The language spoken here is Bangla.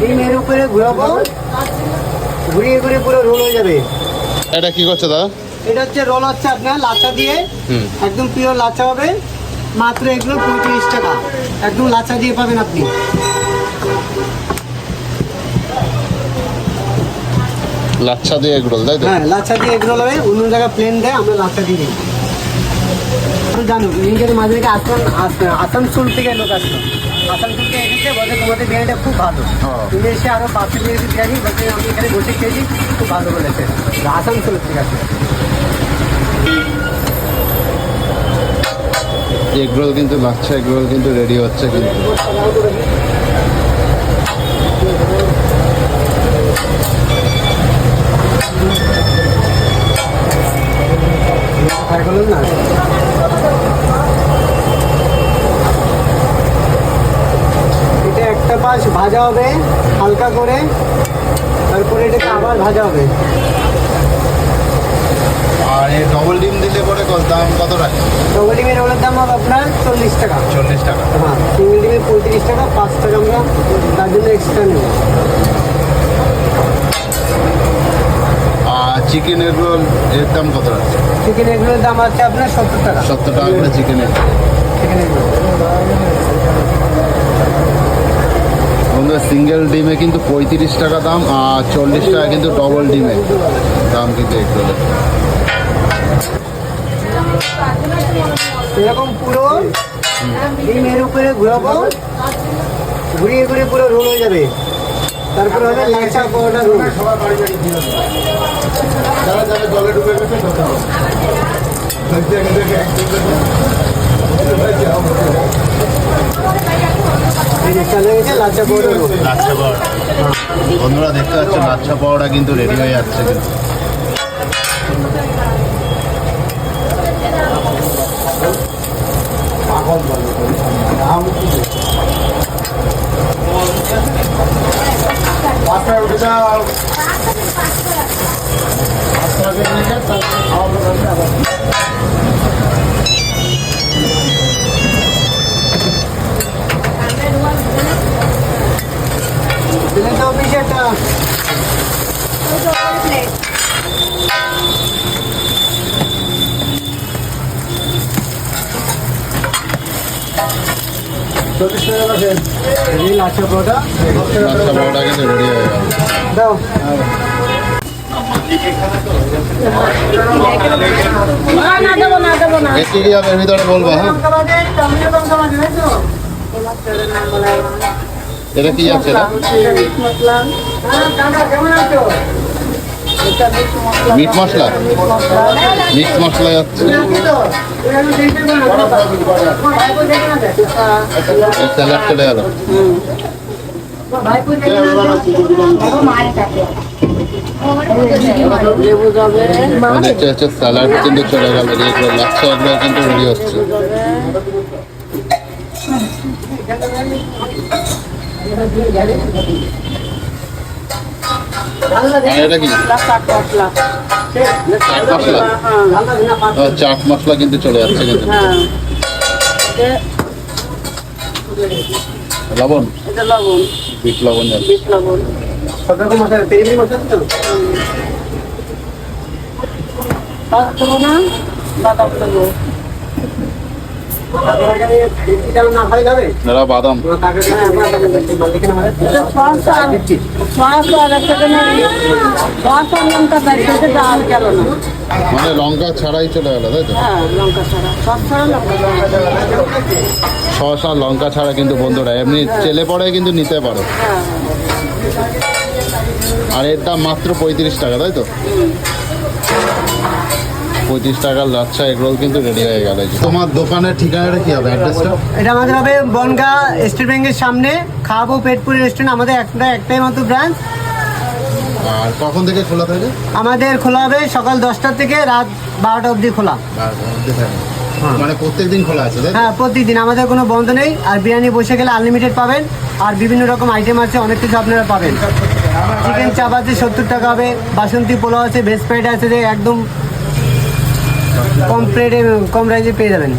ডিম এর উপরে ঘুরাবো ঘুরিয়ে ঘুরিয়ে পুরো রোল হয়ে যাবে। এটা কি করছে দাদা? এটা হচ্ছে রোল হচ্ছে আপনার লাচা দিয়ে একদম পিওর লাচা হবে। মাত্র এগুলো পঁয়ত্রিশ টাকা। একদম লাচা দিয়ে পাবেন আপনি। লাচ্ছা দিয়ে এগ রোল তাই তো? হ্যাঁ লাচা দিয়ে এগুলো হবে। অন্য জায়গায় প্লেন দেয় আমরা লাচা দিয়ে দিই। জানো ইন্ডিয়ার মাঝে থেকে আসাম আস- আসানসোল থেকে লোক আসলো। আসানসোল থেকে এসেছে বলছে তোমাদের বিরিয়ানিটা খুব ভালো। তুমি এসে আরও পাঁচশো দিয়েছি বিরিয়ানি বলছে আমি এখানে বসে খেয়েছি খুব ভালো বলেছে। আসানসোল থেকে আছে। এগরোল কিন্তু বাচ্চা এগরোল কিন্তু রেডি হচ্ছে কিন্তু ট্রাই করলেন না এটা একটা পাশ ভাজা হবে হালকা করে। তারপরে এটাকে আবার ভাজা হবে। আর এই ডবল ডিম দিলে পরে কত দাম কত রাখে? ডবল ডিমের দাম হবে আপনার চল্লিশ টাকা। চল্লিশ টাকা। হ্যাঁ সিঙ্গেল ডিমের পঁয়ত্রিশ টাকা পাঁচ টাকা আমরা তার জন্য এক্সট্রা নেব। আর চিকেন এগ রোল এর দাম কত রাখছে? চিকেন এগুলোর দাম আছে আপনার সত্তর টাকা। সত্তর টাকা করে চিকেন এগ চিকেন এগুলো বন্ধু সিঙ্গেল ডিমে কিন্তু পঁয়ত্রিশ টাকা দাম আর চল্লিশ টাকা কিন্তু ডবল ডিমে দাম কিন্তু একটু এরকম পুরো ডিমের উপরে ঘুরাবো ঘুরিয়ে ঘুরিয়ে পুরো রোল হয়ে যাবে। তারপরে হবে লাচা পাউডার রোল এই যে চালু হয়ে গেছে বন্ধুরা দেখতে পাচ্ছ লাচ্ছা পাওয়াটা কিন্তু রেডি হয়ে যাচ্ছে কিন্তু। দিলেন চল্লিশ টাকা রাখেন এই লাচা পাউডার লাচ্ছা পাওয়াটা কিন্তু রেডি হয়ে গেল দাও হ্যাঁ এটা কি আছে? এটা মশলা? মিট মশলা যাচ্ছে স্যালাড চলে গেল স্যালাড কিন্তু চলে গেল লাচ্ছা এগুলো কিন্তু রেডি হচ্ছে। কি চাট মশলা। চাট মশলা? ও, চাট মশলা কিন্তু চলে যাচ্ছে কিন্তু। হ্যাঁ। লবণ? এটা বিট লবণ বিট লবণ। মশলা না বাদাম দেবো এরা বাদাম। মানে লঙ্কা ছাড়াই চলে গেল, তাই তো? হ্যাঁ লঙ্কা ছাড়া কিন্তু বন্ধুরা, এমনি চেলে পরে কিন্তু নিতে পারো। আর এর দাম মাত্র পঁয়ত্রিশ টাকা, তাই তো? পঁয়ত্রিশ টাকার লাচ্ছা এগরোল কিন্তু রেডি হয়ে গেল তোমার দোকানের ঠিকানাটা কি হবে? অ্যাড্রেসটা এটা আমাদের হবে বনগা স্টেট ব্যাংকের সামনে খাব পেটপুরি রেস্টুরেন্ট আমাদের একটা একটাই মাত্র ব্রাঞ্চ আর কখন থেকে খোলা থাকে আমাদের খোলা হবে সকাল দশটা থেকে রাত বারোটা অবধি খোলা। থাকে। মানে প্রত্যেক দিন খোলা আছে হ্যাঁ প্রতিদিন আমাদের কোনো বন্ধ নেই। আর বিরিয়ানি বসে গেলে আনলিমিটেড পাবেন। আর বিভিন্ন রকম আইটেম আছে অনেক কিছু আপনারা পাবেন। চিকেন চাপ আছে সত্তর টাকা হবে। বাসন্তী পোলাও আছে ভেজ ফ্রাইড আছে যে একদম কম প্লেটে কম প্রাইসে পেয়ে যাবেন।